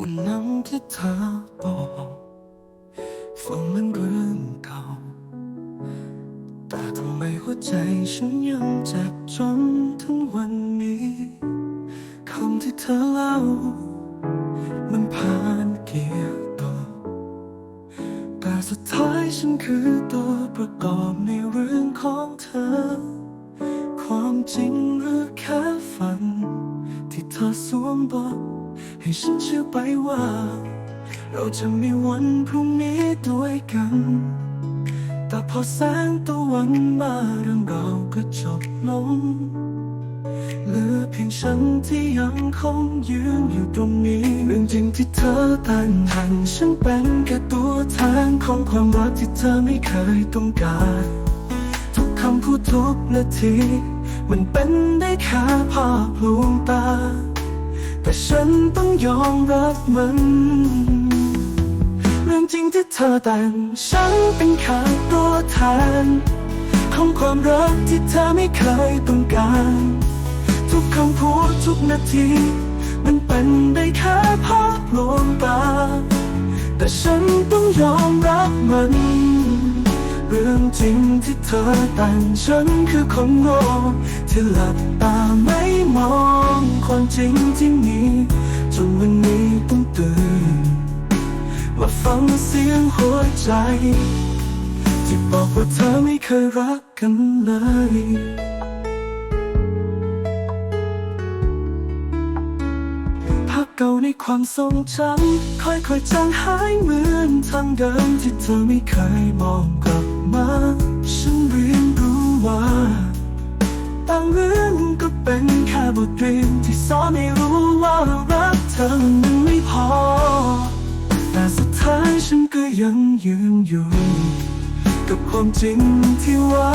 วันนั้นที่เธอบอกฟังมันเรื่องเก่า แต่ทำไมหัวใจฉันยังเจ็บจนถึงวันนี้คำที่เธอเล่า มันผ่านเกียร์ต่อแต่สุดท้ายฉันคือตัวประกอบในเรื่องของเธอ ความจริงหรือแค่ฝัน ที่เธอสวมบท ให้ฉันเชื่อไปว่า เราจะมีวันพรุ่งนี้ด้วยกัน แต่พอแสงตะวันมาเรื่องเราก็จบลงเหลือเพียงฉันที่ยังคงยืนอยู่ตรงนี้ เรื่องจริงที่เธอตั้งหันฉันเป็นแค่ตัวแทนของความรักที่เธอไม่เคยต้องการ ทุกคำพูดทุกนาที มันเป็นได้แค่ภาพลวงตา แต่ฉันต้องยอมรับมัน เรื่องจริงที่เธอแต่งฉันเป็นแค่ตัวแทนของความรักที่เธอไม่เคยต้องการ ทุกคำพูดทุกนาที มันเป็นได้แค่ภาพลวงตา แต่ฉันต้องยอมรับมัน เรื่องจริงที่เธอแต่งฉันคือคนโง่ที่หลับตาไม่มองความจริงที่ เสียงหัวใจ ที่บอกว่าเธอไม่เคยรักกันเลยภาพเก่าในความทรงจำค่อยๆจางหายเหมือนทางเดิมที่เธอไม่เคยมองกลับมา ฉันเรียนรู้ว่าบางเรื่องก็เป็นแค่บทเรียนที่สอนให้รู้ว่ารักเธอมันไม่พอ ยังยืนอยู่ กับความจริงที่ว่า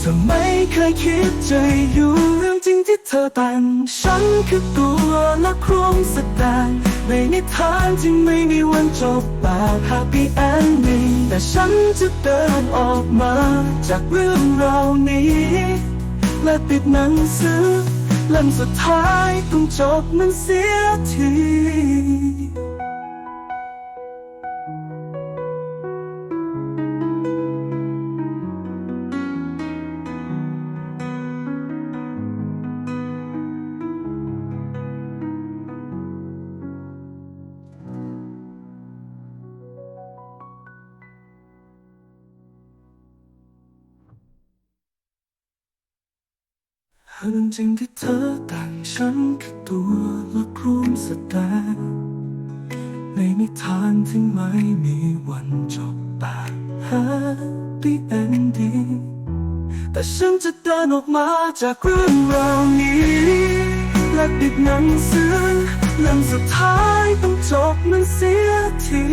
เธอไม่เคยคิดจะอยู่เรื่องจริงที่เธอแต่งฉันคือตัวนักร่วมแสดงในนิทานที่ไม่มีวันจบแบบ happy ending แต่ฉันจะเดินออกมาจากเรื่องราวนี้ และปิดหนังสือเล่มสุดท้ายต้องจบมันเสียที เรื่องจริงที่เธอแต่งฉันคือตัวละครแสดงในนิทานที่ไม่มีวันจบแบบ happy ending แต่ฉันจะเดินออกมาจากเรื่องราวนี้และปิดหนังสือเล่มสุดท้ายต้องจบมันเสียที